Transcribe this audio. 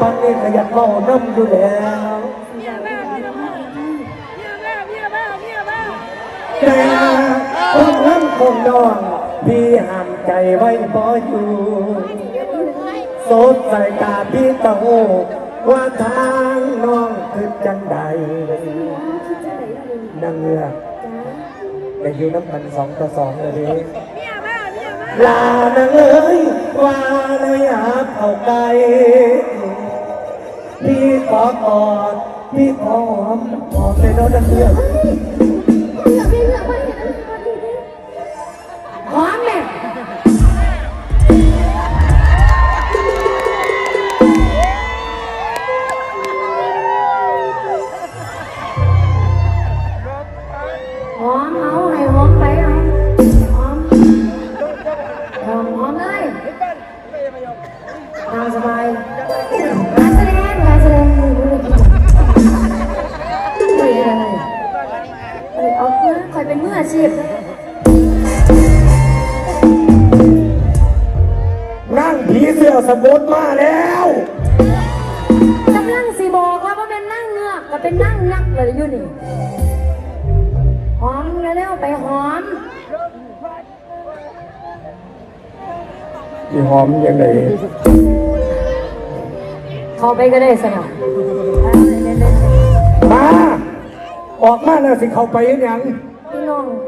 ปันนี่ขยันเมาน้ำอยู่แล้วเมียบ้าเมียบ้าเมียบ้าเมียบ้าเมียบ้าแต่คนนั้นคงนอนพี่ห้ามใจไว้บ่อยู่สดใส่ตาพี่ตะโหว่าทางน้องคือจังใดนางเงือกแต่อยู่น้ำมันสองต่อสองเลยดิเมียบ้าเมียบ้าลานางเอ้ยว่าเลยหาเข้าไกล พี่ขอกอดพี่ขอหอมหอมในน้องนางเงือกหอมแม่หอมเอาให้หอมไปเอาหอมหอมหอมเลยตามสบายาชีพ นั่งผีเสื้อสมุดมาแล้วกำลังสีบอกว่าเป็นนั่งเงือกกับเป็นนั่งนักเลยอยู่นี่ หอมเร็วๆไปหอมพี่หอมยังไงเข้าไปก็ได้สนองมา ออกมาแล้วสิเข้าไปยัง no,